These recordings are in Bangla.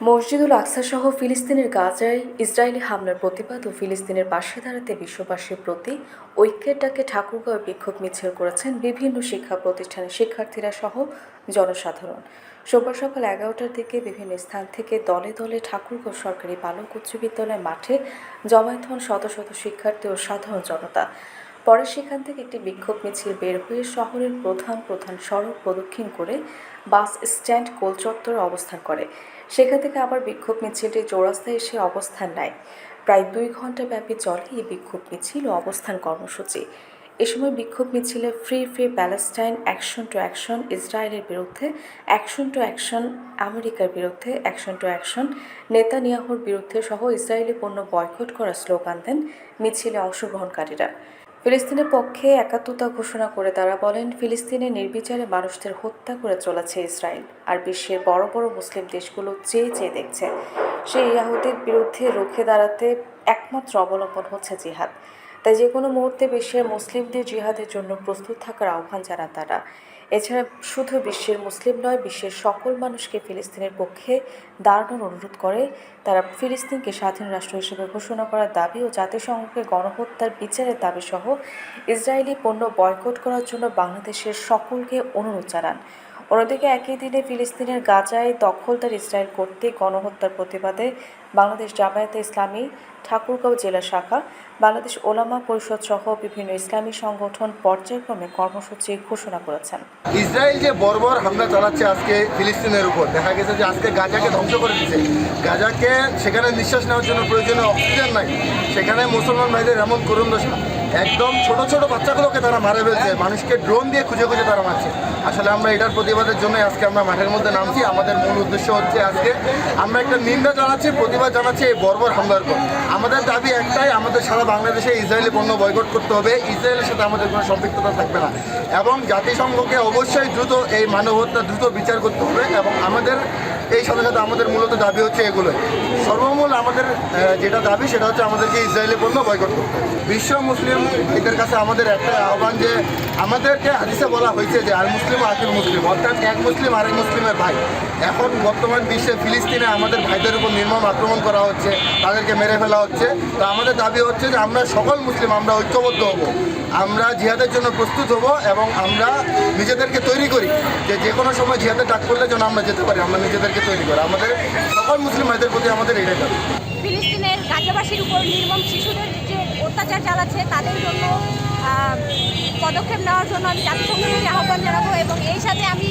মসজিদুল আকসা সহ ফিলিস্তিনের গাজায় ইসরায়েলি হামলার প্রতিবাদ ও ফিলিস্তিনের পাশে দাঁড়াতে বিশ্ববাসীর প্রতি ঐক্যের ডাকে ঠাকুরগাঁও বিক্ষোভ মিছিল করেছেন বিভিন্ন শিক্ষা প্রতিষ্ঠানের শিক্ষার্থীরা সহ জনসাধারণ। সোমবার সকাল এগারোটার দিকে বিভিন্ন স্থান থেকে দলে দলে ঠাকুরগাঁও সরকারি বালক উচ্চ বিদ্যালয় মাঠে জমায়েত হন শত শত শিক্ষার্থী ও সাধারণ জনতা। পরে সেখান থেকে একটি বিক্ষোভ মিছিল বের হয়ে শহরের প্রধান প্রধান সড়ক প্রদক্ষিণ করে বাস স্ট্যান্ড গোল চত্বরে অবস্থান করে। সেখান থেকে আবার বিক্ষোভ মিছিলটি চৌরাস্তায় এসে অবস্থান নেয়। প্রায় দুই ঘণ্টা ব্যাপী চলে এই বিক্ষোভ মিছিল ও অবস্থান কর্মসূচি। এ সময় বিক্ষোভ মিছিলে free free Palestine action to action ইসরায়েলের বিরুদ্ধে অ্যাকশন টু অ্যাকশন আমেরিকার বিরুদ্ধে অ্যাকশন টু অ্যাকশন নেতানিয়াহুর বিরুদ্ধে সহ ইসরায়েলি পণ্য বয়কট করার স্লোগান দেন মিছিলে অংশগ্রহণকারীরা। ফিলিস্তিনের পক্ষে একাত্মতা ঘোষণা করে তারা বলেন, ফিলিস্তিনে নির্বিচারে মানুষদের হত্যা করে চলেছে ইসরায়েল আর বিশ্বের বড় বড় মুসলিম দেশগুলো চেয়ে চেয়ে দেখছে। সেই ইয়াহুদের বিরুদ্ধে রুখে দাঁড়াতে একমাত্র অবলম্বন হচ্ছে জিহাদ। তাই যে কোনো মুহূর্তে বিশ্বের মুসলিমদের জিহাদের জন্য প্রস্তুত থাকার আহ্বান জানান তারা। এছাড়া শুধু বিশ্বের মুসলিম নয়, বিশ্বের সকল মানুষকে ফিলিস্তিনের পক্ষে দাঁড়ানোর অনুরোধ করে তারা ফিলিস্তিনকে স্বাধীন রাষ্ট্র হিসেবে ঘোষণা করার দাবি ও জাতিসংঘকে গণহত্যার বিচারের দাবিসহ ইসরায়েলি পণ্য বয়কট করার জন্য বাংলাদেশের সকলকে অনুরোধ জানান। অন্যদিকে একই দিনে ফিলিস্তিনের গাজায় দখলদার ইসরায়েল কর্তৃক গণহত্যার প্রতিবাদে বাংলাদেশ জামায়াতে ইসলামী ঠাকুরগাঁও জেলা শাখা, বাংলাদেশ ওলামা পরিষদ সহ বিভিন্ন ইসলামী সংগঠন পর্যায়ক্রমে কর্মসূচি ঘোষণা করেছেন। ইসরায়েল যে বর্বর হামলা চালাচ্ছে আজকে ফিলিস্তিনের উপর, দেখা গেছে যে আজকে গাজাকে ধ্বংস করে দিচ্ছে গাজাকে সেখানে নিঃশ্বাস নেওয়ার জন্য প্রয়োজনীয় অক্সিজেন নাই, সেখানে মুসলমান ভাইদের এমন করুণ দশা। একদম ছোট ছোট বাচ্চাগুলোকে তারা মারা ফেলছে। মানুষকে ড্রোন দিয়ে খুঁজে খুঁজে তারা মারছে। আসলে আমরা এটার প্রতিবাদের জন্য আজকে আমরা মাঠের মধ্যে নামছি। আমাদের মূল উদ্দেশ্য হচ্ছে আজকে আমরা একটা নিন্দা জানাচ্ছি, প্রতিবাদ জানাচ্ছি এই বর্বর হামলার পর আমাদের দাবি একটাই, আমাদের সারা বাংলাদেশে ইসরায়েলি পণ্য বয়কট করতে হবে। ইসরায়েলের সাথে আমাদের কোনো সম্পৃক্ততা থাকবে না। এবং জাতিসংঘকে অবশ্যই দ্রুত এই মানব হত্যা দ্রুত বিচার করতে হবে এবং আমাদের এই সাথে সাথে আমাদের মূলত দাবি হচ্ছে এগুলোই। সর্বমূল আমাদের যেটা দাবি সেটা হচ্ছে আমাদেরকে ইসরায়েলি পণ্য বয়কট করতে বিশ্ব মুসলিম এদের কাছে আমাদের একটা আহ্বান যে আমাদেরকে হাদিসে বলা হয়েছে যে আর মুসলিম আকিল মুসলিম, অর্থাৎ এক মুসলিম আরেক মুসলিমের ভাই। এখন বর্তমান বিশ্বে ফিলিস্তিনে আমাদের ভাইদের উপর নির্মম আক্রমণ করা হচ্ছে, তাদেরকে মেরে ফেলা হচ্ছে। তো আমাদের দাবি হচ্ছে যে আমরা সকল মুসলিম, আমরা ঐক্যবদ্ধ হব। আমরা জিহাদের জন্য প্রস্তুত হব এবং আমরা নিজেদেরকে তৈরি করি। যে যে কোনো সময় জিহাদের ডাক করলে যেন আমরা যেতে পারি, আমরা নিজেদেরকে তৈরি করা। আমাদের সকল মুসলিম ভাইদের প্রতি আমাদের এটাই দাবি। ফিলিস্তিনের গাজাবাসীর উপর নির্মম শিশুদের যে অত্যাচার চালাচ্ছে, তাদের জন্য পদক্ষেপ নেওয়ার জন্য আমি জাতিসংঘের প্রতি আহ্বান জানাব এবং এই সাথে আমি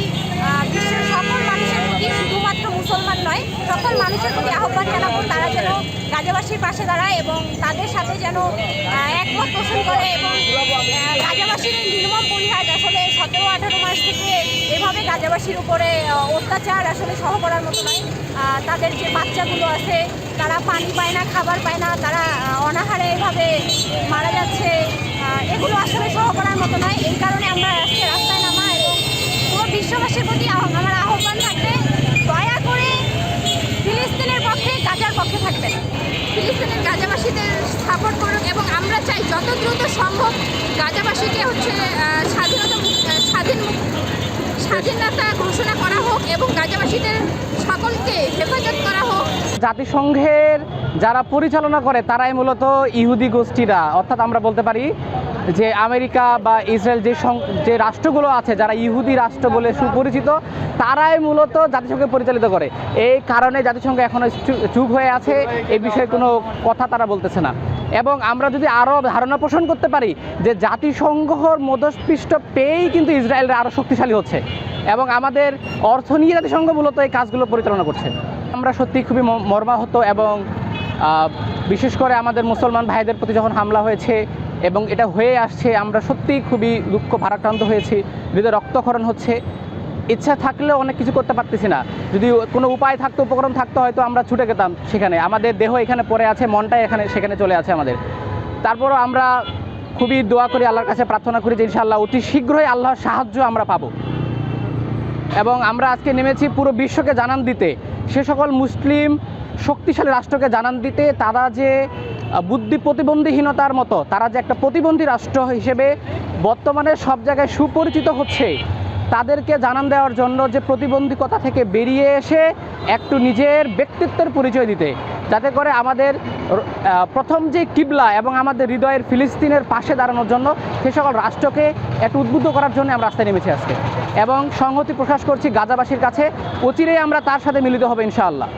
বিশ্বের সকল মানুষের প্রতি শুধুমাত্র মুসলমান নয়, সকল মানুষের প্রতি আহ্বান জানাব, তারা যেন গাজাবাসীর পাশে দাঁড়ায় এবং তাদের সাথে যেন একমত পোষণ করে এবং গাজাবাসীর এই নির্মম পরিহার আসলে সতেরো আঠারো মাস থেকে এভাবে গাজাবাসীর উপরে অত্যাচার আসলে সহ করার মতো নয়। তাদের যে বাচ্চাগুলো আছে, তারা পানি পায় না, খাবার পায় না, তারা অনাহারে এভাবে মারা যাচ্ছে। এগুলো আসলে সহ করার মতো নয় এই কারণে আমরা আজকে রাস্তায় নামা এবং পুরো বিশ্ববাসীর প্রতি আহ- আমার আহ্বান থাকবে দয়া করে ফিলিস্তিনের পক্ষে গাজার পক্ষে থাকবেন ফিলিস্তিনের গাজাবাসীদের সাপোর্ট করুক এবং আমরা চাই যত দ্রুত সম্ভব গাজাবাসীকে হচ্ছে স্বাধীনতা স্বাধীন স্বাধীনতা ঘোষণা করা হোক এবং গাজাবাসীদের সকলকে হেফাজত করা হোক। জাতিসংঘের যারা পরিচালনা করে, তারাই মূলত ইহুদি গোষ্ঠীরা। অর্থাৎ আমরা বলতে পারি যে আমেরিকা বা ইসরায়েল যে যে রাষ্ট্রগুলো আছে, যারা ইহুদি রাষ্ট্র বলে সুপরিচিত, তারাই মূলত জাতিসংঘ পরিচালিত করে। এই কারণে জাতিসংঘ এখনও চুপ হয়ে আছে। এই বিষয়ে কোনো কথা তারা বলতেছে না। এবং আমরা যদি আরও ধারণা পোষণ করতে পারি যে জাতিসংঘর মদস্পৃষ্ট পেয়েই কিন্তু ইসরায়েলরা আরও শক্তিশালী হচ্ছে এবং আমাদের অর্থ নিয়ে জাতিসংঘ মূলত এই কাজগুলো পরিচালনা করছে। আমরা সত্যি খুবই মর্মাহত এবং বিশেষ করে আমাদের মুসলমান ভাইদের প্রতি যখন হামলা হয়েছে এবং এটা হয়ে আসছে, আমরা সত্যিই খুবই দুঃখ ভারাক্রান্ত হয়েছি, হৃদয় রক্তক্ষরণ হচ্ছে। ইচ্ছা থাকলেও অনেক কিছু করতে পারতেছি না। যদি কোনো উপায় থাকতো, উপকরণ থাকতো, হয়তো আমরা ছুটে যেতাম সেখানে। আমাদের দেহ এখানে পড়ে আছে, মনটাই এখানে, সেখানে চলে আছে আমাদের। তারপরও আমরা খুবই দোয়া করি, আল্লাহর কাছে প্রার্থনা করি যে ইনশাআল্লাহ অতি শীঘ্রই আল্লাহর সাহায্য আমরা পাবো। এবং আমরা আজকে নেমেছি পুরো বিশ্বকে জানান দিতে। সে সকল মুসলিম শক্তিশালী রাষ্ট্রকে জানান দিতে, তারা যে বুদ্ধি প্রতিবন্ধীহীনতার মতো, তারা যে একটা প্রতিবন্ধী রাষ্ট্র হিসেবে বর্তমানে সব জায়গায় সুপরিচিত হচ্ছে তাদেরকে জানান দেওয়ার জন্য যে প্রতিবন্ধকতা থেকে বেরিয়ে এসে একটু নিজের ব্যক্তিত্বের পরিচয় দিতে, যাতে করে আমাদের প্রথম যে কিবলা এবং আমাদের হৃদয়ের ফিলিস্তিনের পাশে দাঁড়ানোর জন্য সে সকল রাষ্ট্রকে একটু উদ্বুদ্ধ করার জন্য আমরা রাস্তায় নেমেছি আজকে। এবং সংহতি প্রকাশ করছি গাজাবাসীর কাছে। অচিরেই আমরা তার সাথে মিলিত হবে ইনশাআল্লাহ।